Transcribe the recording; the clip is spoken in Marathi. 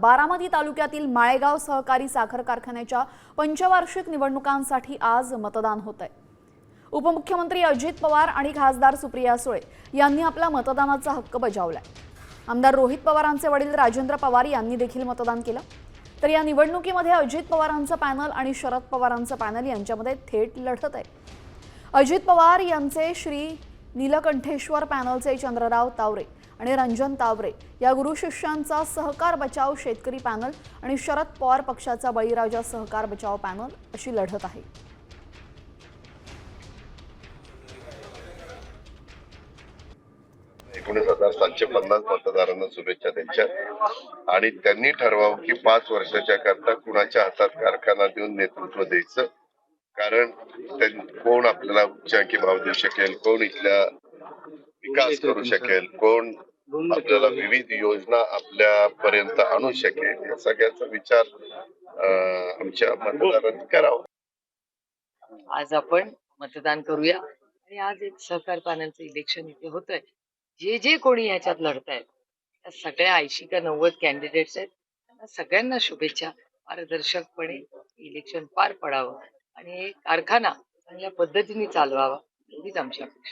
बारामती तालुक्यातील माळेगाव सहकारी साखर कारखान्याच्या पंचवार्षिक निवडणुकांसाठी आज मतदान होत आहे उपमुख्यमंत्री अजित पवार आणि खासदार सुप्रिया सुळे यांनी आपला मतदानाचा हक्क बजावलाय. आमदार रोहित पवारांचे वडील राजेंद्र पवार यांनी देखील मतदान केलं. तर या निवडणुकीमध्ये अजित पवारांचं पॅनल आणि शरद पवारांचं पॅनल यांच्यामध्ये थेट लढत आहे. अजित पवार यांचे श्री नीलकंठेश्वर पॅनलचे चंद्रराव तावरे आणि रंजन तावरे या गुरु शिष्यांचा सहकार बचाव शेतकरी पॅनल आणि शरद पवार पक्षाचा बळीराजा सहकार बचाव पॅनल अशी लढत आहे. एकोणीस हजार सातशे पन्नास मतदारांना शुभेच्छा त्यांच्या. आणि त्यांनी ठरवावं की पाच वर्षाच्या करता कुणाच्या हातात कारखाना देऊन नेतृत्व द्यायचं कारण कोण आपल्याला उच्चांकी भाव देऊ शकेल कोण इथल्या विकास करू शकेल कोण आपल्याला विविध योजना आपल्यापर्यंत आणू शकेल या सगळ्याचा विचार अं, आमच्या मतदारांनी करावा. आज आपण मतदान करूया. आणि आज एक सहकार पॅनलचं इलेक्शन इथे होतंय. जे जे कोणी ह्याच्यात लढतायत त्या सगळ्या ऐंशी का नव्वद कॅन्डिडेट्स आहेत. त्यांना सगळ्यांना शुभेच्छा. पारदर्शकपणे इलेक्शन पार पडावं. आणि कारखाना चांगल्या पद्धतीने चालवावा एवढीच आमची अपेक्षा.